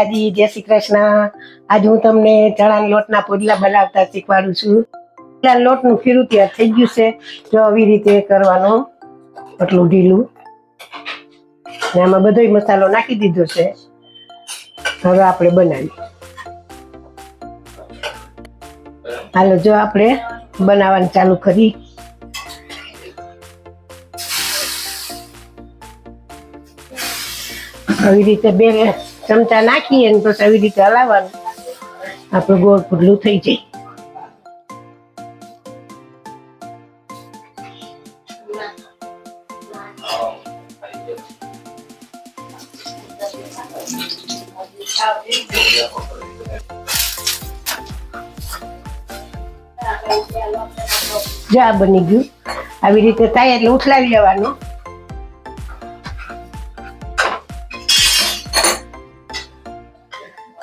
માતાજી, જય શ્રી કૃષ્ણ. આજ હું તમને ચણાના લોટના પુડલા બનાવતા શીખવાડું છું. પુડલા લોટનું ખીરું તૈયાર થઈ ગયું છે. જો આવી રીતે કરવાનું એટલું ઢીલું. આમાં બધો મસાલો નાખી દીધો છે. હવે આપણે બનાવી હાલો, જો આપણે બનાવવાનું ચાલુ કરી. આવી રીતે બે ચમચા નાખીએ પછી આવી રીતે હલાવવાનું. આપણું ગોળ પુડલું થઈ જાય. જા બની ગયું. આવી રીતે થાય એટલે ઉથલાવી લેવાનું.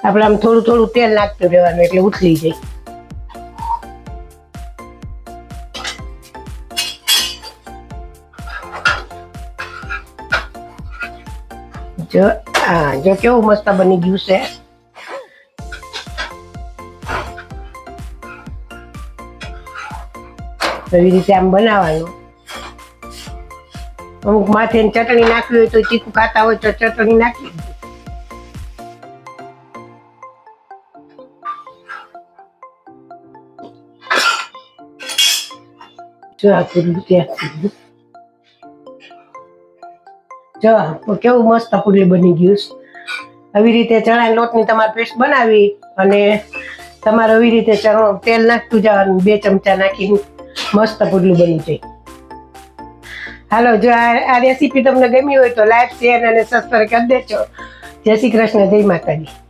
આપણે આમ થોડું થોડું તેલ નાખતું રહેવાનું એટલે ઉથલી જાય. જો હા જો કેવું મસ્ત બની ગયું છે. એવી રીતે આમ બનાવવાનું. અમુક માથે ચટણી નાખવી હોય તો ચીકુ ખાતા હોય તો ચટણી નાખી. જો કેવું મસ્ત પુડલી બની ગયું. આવી રીતે ચણા લોટની તમારે પેસ્ટ બનાવી અને તમારે આવી રીતે ચણો તેલ નાખતું જવાનું, બે ચમચા નાખીને મસ્ત પુડલું બની જાય. હાલો, જો આ રેસીપી તમને ગમી હોય તો લાઈક શેર અને સબસ્ક્રાઈબ કરી દેજો. જય શ્રી કૃષ્ણ, જય માતાજી.